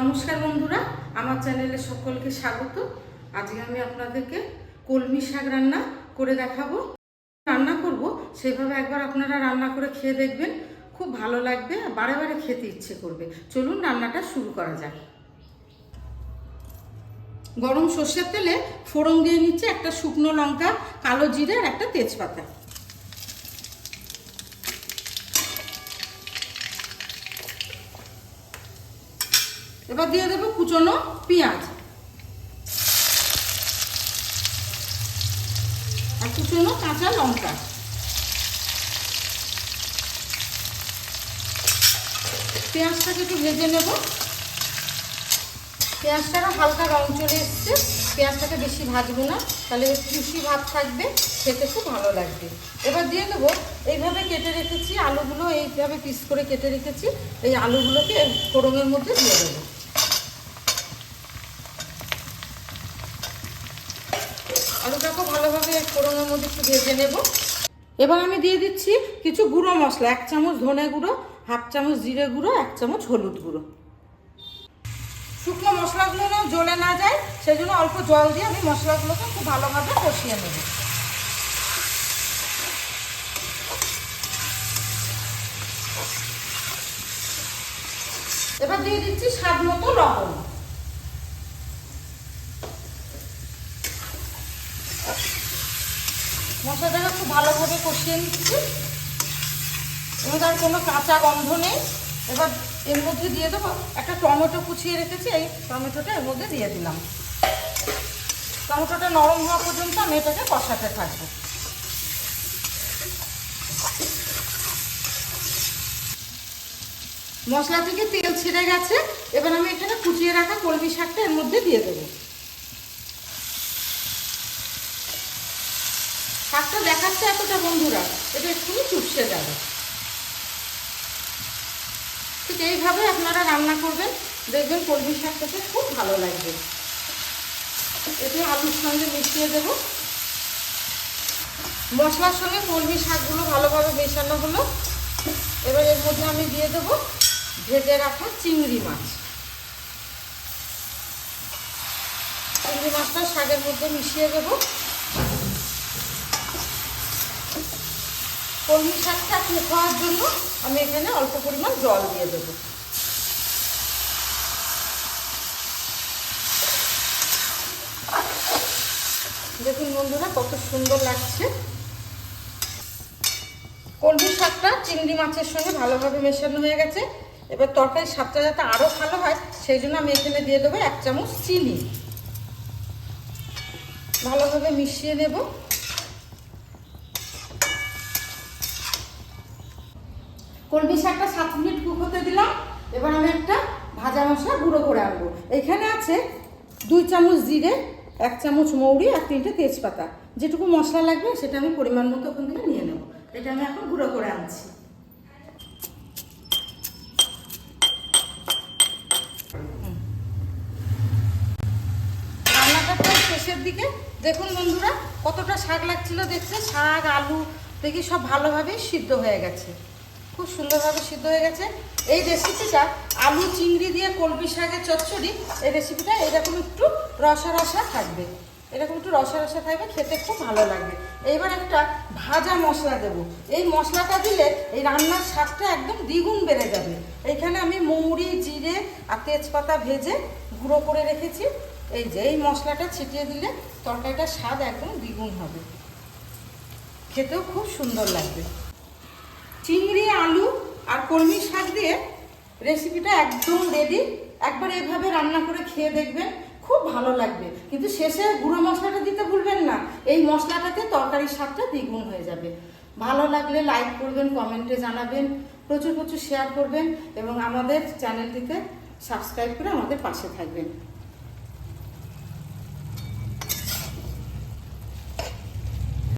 নমস্কার বন্ধুরা, আমার চ্যানেলে সকলকে স্বাগত। আজকে আমি আপনাদেরকে কলমি শাক রান্না করে দেখাবো। রান্না করব, সেভাবে একবার আপনারা রান্না করে খেয়ে দেখবেন, খুব ভালো লাগবে, বারে বারে খেতে ইচ্ছে করবে। চলুন রান্নাটা শুরু করা যাক। গরম সর্ষের তেলে ফোড়ন দিয়ে নিচ্ছে একটা শুকনো লঙ্কা, কালো জিরে আর একটা তেজপাতা। এবার দিয়ে দেবো কুচনো পেঁয়াজ। আর কুচনো কাঁচা লঙ্কা। পেঁয়াজটাকে একটু ভেজে নেব। পেঁয়াজটারও হালকা রং চলে এসছে। পেঁয়াজটাকে বেশি ভাজবো না। তাহলে চুষি ভাত থাকবে, খেতে খুব ভালো লাগবে। এবার দিয়ে দেবো, এইভাবে কেটে রেখেছি, আলুগুলো এইভাবে পিস করে কেটে রেখেছি। এই আলুগুলোকে ফোড়নের মধ্যে দিয়ে দেবো। আলুটাকে ভালোভাবে ফোড়নের মধ্যে একটু ভেজে নেব। এবার আমি দিয়ে দিচ্ছি কিছু গুঁড়ো মশলা, এক চামচ ধনে গুঁড়ো, হাফ চামচ জিরে গুঁড়ো, এক চামচ হলুদ গুঁড়ো। শুকনো মশলাগুলো জ্বলে না যায় সেই জন্য অল্প জল দিয়ে আমি মশলাগুলোকে খুব ভালোভাবে কষিয়ে নেব। এবার দিয়ে দিচ্ছি স্বাদ মতো লবণ। মশলাটাকে খুব ভালোভাবে কষিয়ে নিচ্ছি। এবং তার কোনো কাঁচা গন্ধ নেই। এবার এর মধ্যে দিয়ে দেবো একটা টমেটো কুচিয়ে রেখেছি, এই টমেটোটা এর মধ্যে দিয়ে দিলাম। টমেটোটা নরম হওয়া পর্যন্ত আমি এটাকে কষাতে থাকব। মশলা থেকে তেল ছেড়ে গেছে। এবার আমি এখানে কুচিয়ে রাখা কলমি শাকটা এর মধ্যে দিয়ে দেবো। শাকটা দেখাচ্ছে এতটা বন্ধুরা, এটা একটুখানি চুপসে যাবে। ঠিক এইভাবে আপনারা রান্না করবেন, দেখবেন কলমি শাকটাকে খুব ভালো লাগবে। এতে আলুর সঙ্গে মিশিয়ে দেব। মশলার সঙ্গে কলমি শাকগুলো ভালোভাবে মেশানো হলো। এবার এর মধ্যে আমি দিয়ে দেবো ভেজে রাখা চিংড়ি মাছ। চিংড়ি মাছটা শাকের মধ্যে মিশিয়ে দেবো। কলমি শাকটা কুক হওয়ার জন্য আমি এখানে অল্প পরিমাণ জল দিয়ে দেবো। দেখুন বন্ধুরা, কত সুন্দর লাগছে। কলমি শাকটা চিংড়ি মাছের সঙ্গে ভালোভাবে মেশানো হয়ে গেছে। এবার তরকারির স্বাদটা যাতে আরও ভালো হয়, সেই জন্য আমি এখানে দিয়ে দেবো এক চামচ চিনি। ভালোভাবে মিশিয়ে নেব। কলমি শাকটা সাত মিনিট কুক হতে দিলাম। এবার আমি একটা ভাজা মশলা গুঁড়ো করে আনব। এখানে আছে দুই চামচ জিরে, এক চামচ মৌরি আর তিনটে তেজপাতা। যেটুকু মশলা লাগবে সেটা আমি পরিমাণ মতো ওখান থেকে নিয়ে নেব। এটা আমি এখন গুঁড়ো করে আনছি। রান্নাটা শেষের দিকে। দেখুন বন্ধুরা, কতটা শাক লাগছিল দেখছে শাক, আলু, দেখি সব ভালোভাবেই সিদ্ধ হয়ে গেছে। খুব সুন্দরভাবে সিদ্ধ হয়ে গেছে। এই রেসিপিটা আলু, চিংড়ি দিয়ে কলমি শাকের চচ্চড়ি, এই রেসিপিটা এরকম একটু রসা রসা থাকবে। এরকম একটু রসা রসা থাকবে, খেতে খুব ভালো লাগবে। এইবার একটা ভাজা মশলা দেব। এই মশলাটা দিলে এই রান্নার স্বাদটা একদম দ্বিগুণ বেড়ে যাবে। এইখানে আমি মৌরি, জিরে আর তেজপাতা ভেজে গুঁড়ো করে রেখেছি। এই যে, এই মশলাটা ছিটিয়ে দিলে তরকারিটার স্বাদ একদম দ্বিগুণ হবে। খেতেও খুব সুন্দর লাগবে। চিংড়ি, আলু আর কলমি শাক দিয়ে রেসিপিটা একদম রেডি একবার এভাবে রান্না করে খেয়ে দেখবেন, খুব ভালো লাগবে। কিন্তু শেষে গুঁড়ো মশলাটা দিতে ভুলবেন না। এই মশলাটাতে তরকারির স্বাদটা দ্বিগুণ হয়ে যাবে। ভালো লাগলে লাইক করবেন কমেন্টে জানাবেন, প্রচুর প্রচুর শেয়ার করবেন এবং আমাদের চ্যানেলটিতে সাবস্ক্রাইব করে আমাদের পাশে থাকবেন।